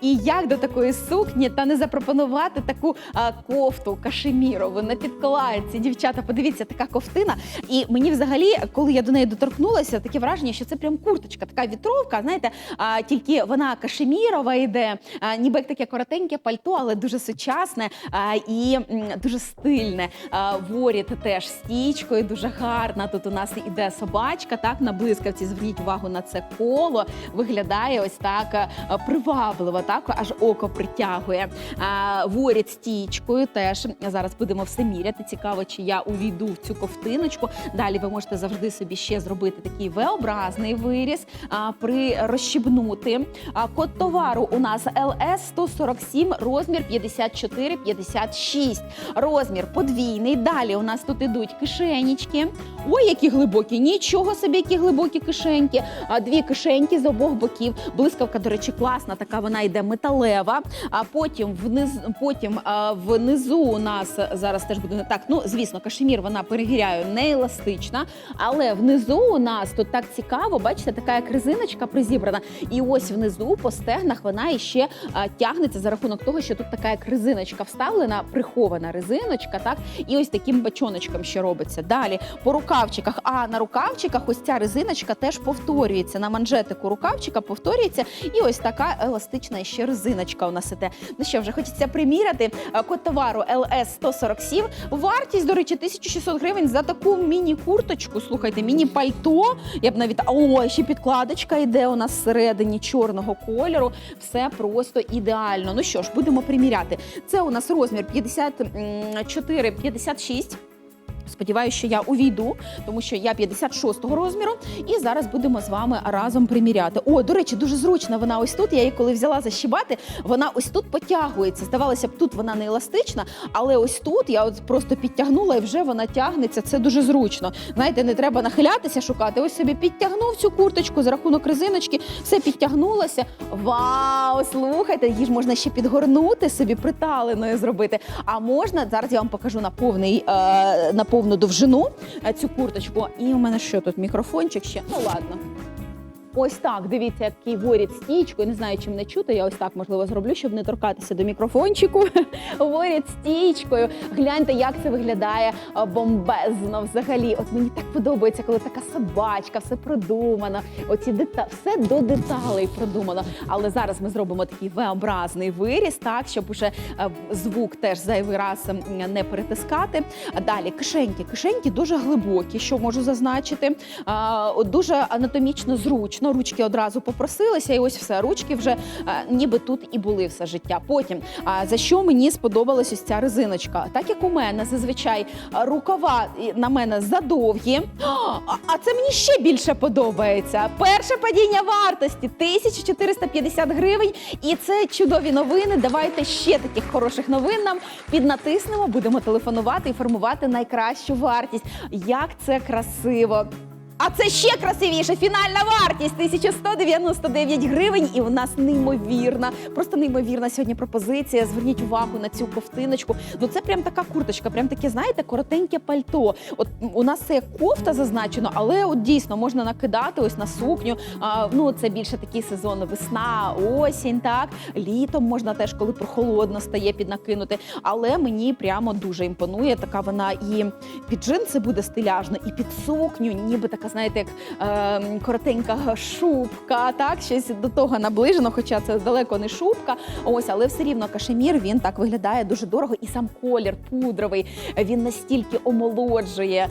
І як до такої сукні та не запропонувати таку а, кофту кашемірову на підкладці. Дівчата, подивіться, така ковтина. І мені взагалі, коли я до неї доторкнулася, таке враження, що це прям курточка, така вітровка. Знаєте, а, тільки вона кашемірова йде, а, ніби як таке коротеньке пальто, але дуже сучасне а, і м, дуже стильне. А, воріт теж стічкою, дуже гарна. Тут у нас іде собачка, так на блискавці. Зверніть увагу на це коло. Виглядає ось так привабливо, так аж око притягує. Воріт стічкою теж зараз будемо все міряти. Цікаво, чи я увійду в цю ковтиночку. Далі ви можете завжди собі ще зробити такий V-образний виріз, при розщібнути. Код товару у нас LS 147, розмір 54-56. Розмір подвійний. Далі у нас тут ідуть кишенічки. Ой, які глибокі! Нічого собі, які глибокі кишеньки. Дві кишеньки з обох боків. Блискавка, до речі, класна, така вона йде металева. А потім вниз, потім а, внизу у нас зараз теж буде так. Ну, звісно, кашемір вона перевіряю, не еластична. Але внизу у нас тут так цікаво, бачите, така як резиночка призібрана. І ось внизу по стегнах вона іще а, тягнеться за рахунок того, що тут така як резиночка вставлена, прихована резиночка, так і ось таким бачоночком ще робиться. Далі по рукавчиках. А на рукавчиках ось ця резиночка теж повторюється. На манжетику рукавчика повторюється, і ось така еластична ще резиночка у нас іде. Ну що, вже хочеться приміряти Е, код товару LS 147. Вартість, до речі, 1600 гривень за таку міні-курточку. Слухайте, міні-пальто. Я б навіть о, ще підкладочка йде у нас всередині чорного кольору. Все просто ідеально. Ну що ж, будемо приміряти. Це у нас розмір 54-56. Сподіваюся, що я увійду, тому що я 56-го розміру. І зараз будемо з вами разом приміряти. О, до речі, дуже зручна вона ось тут. Я її коли взяла защібати, вона ось тут потягується. Здавалося б, тут вона не еластична, але ось тут я от просто підтягнула і вже вона тягнеться. Це дуже зручно. Знаєте, не треба нахилятися, шукати. Ось собі підтягнув цю курточку за рахунок резиночки, все підтягнулося. Вау! Слухайте, її ж можна ще підгорнути собі приталеною зробити. А можна зараз я вам покажу на повний е, на повну довжину е, цю курточку. І у мене що тут мікрофончик ще? Ну ладно. Ось так, дивіться, який воріт стічкою. Не знаю, чим не чути. Я ось так можливо зроблю, щоб не торкатися до мікрофончику. Воріт стічкою. Гляньте, як це виглядає бомбезно. Взагалі, от мені так подобається, коли така собачка, все продумано. Оці дета... все до деталей продумано. Але зараз ми зробимо такий V-образний виріз, так щоб уже звук теж зайвий раз не перетискати. Далі кишеньки. Кишеньки дуже глибокі, що можу зазначити. Дуже анатомічно зручно. Ручки одразу попросилися, і ось все. Ручки вже е, ніби тут і були все життя. Потім за що мені сподобалась ось ця резиночка? Так як у мене зазвичай рукава на мене задовгі. А це мені ще більше подобається. Перше падіння вартості 1450 гривень. І це чудові новини. Давайте ще таких хороших новин нам піднатиснемо, будемо телефонувати і формувати найкращу вартість. Як це красиво! А це ще красивіше. Фінальна вартість 1199 гривень. І в нас неймовірна, просто неймовірна сьогодні пропозиція. Зверніть увагу на цю ковтиночку. Ну це прям така курточка, прям таке, знаєте, коротеньке пальто. От у нас це як кофта зазначено, але от дійсно можна накидати ось на сукню. А, ну це більше такий сезон весна, осінь, так літом можна теж, коли прохолодно стає, піднакинути. Але мені прямо дуже імпонує. Така вона і під джинси буде стиляжно, і під сукню, ніби така, знаєте, як е, коротенька шубка, так щось до того наближено, хоча це далеко не шубка. Ось, але все рівно кашемір він так виглядає дуже дорого. І сам колір пудровий він настільки омолоджує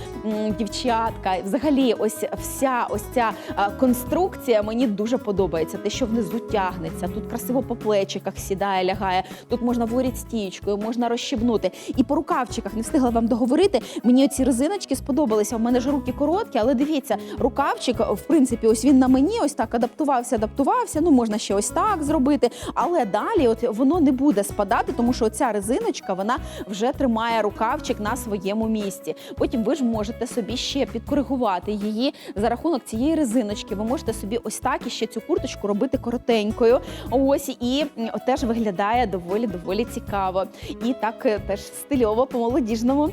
дівчатка. Взагалі, ось вся ось ця е, конструкція мені дуже подобається. Те, що внизу тягнеться, тут красиво по плечиках сідає, лягає. Тут можна воріть стічкою, можна розщібнути. І по рукавчиках не встигла вам договорити. Мені оці резиночки сподобалися. У мене ж руки короткі, але дивіться, рукавчик, в принципі, ось він на мені ось так адаптувався, адаптувався. Ну можна ще ось так зробити. Але далі, от воно не буде спадати, тому що ця резиночка вона вже тримає рукавчик на своєму місці. Потім ви ж можете собі ще підкоригувати її за рахунок цієї резиночки. Ви можете собі ось так і ще цю курточку робити коротенькою. Ось і теж виглядає доволі доволі цікаво. І так е, теж стильово по молодіжному.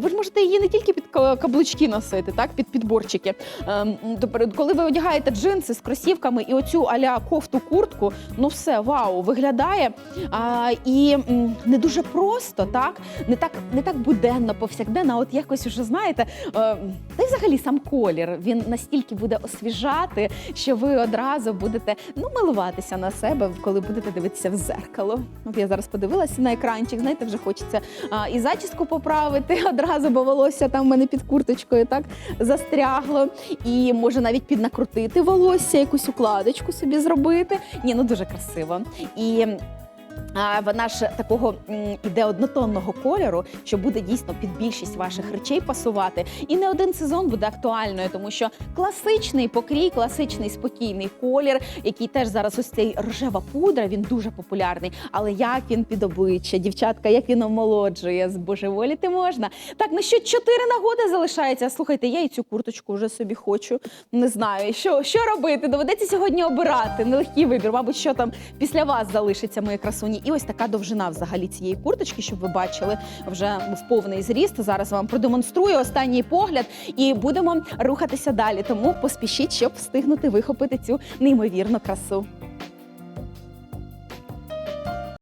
Ви ж можете її не тільки під каблучки носити, так під підборчики. Хлопчики. Ем, коли ви одягаєте джинси з кросівками і оцю аля кофту куртку, ну все, вау, виглядає. А, і не дуже просто, так? Не так, не так буденно, повсякденно, от якось уже знаєте. Е, та й взагалі сам колір він настільки буде освіжати, що ви одразу будете ну милуватися на себе, коли будете дивитися в зеркало. От я зараз подивилася на екранчик. Знаєте, вже хочеться а, і зачіску поправити одразу, бо волосся там в мене під курточкою так застрягло. І може навіть піднакрутити волосся, якусь укладочку собі зробити. Ні, ну дуже красиво. І вона ж такого іде однотонного кольору, що буде дійсно під більшість ваших речей пасувати. І не один сезон буде актуальною, тому що класичний покрій, класичний спокійний колір, який теж зараз ось цей рожева пудра, він дуже популярний. Але як він під обличчя, дівчатка, як він омолоджує, збожеволіти можна. Так, ну що чотири нагоди залишається. Слухайте, я і цю курточку вже собі хочу. Не знаю, що, що робити. Доведеться сьогодні обирати. Нелегкий вибір. Мабуть, що там після вас залишиться мої красуні. І ось така довжина взагалі цієї курточки, щоб ви бачили вже в повний зріст. Зараз вам продемонструю останній погляд і будемо рухатися далі. Тому поспішіть, щоб встигнути вихопити цю неймовірну красу.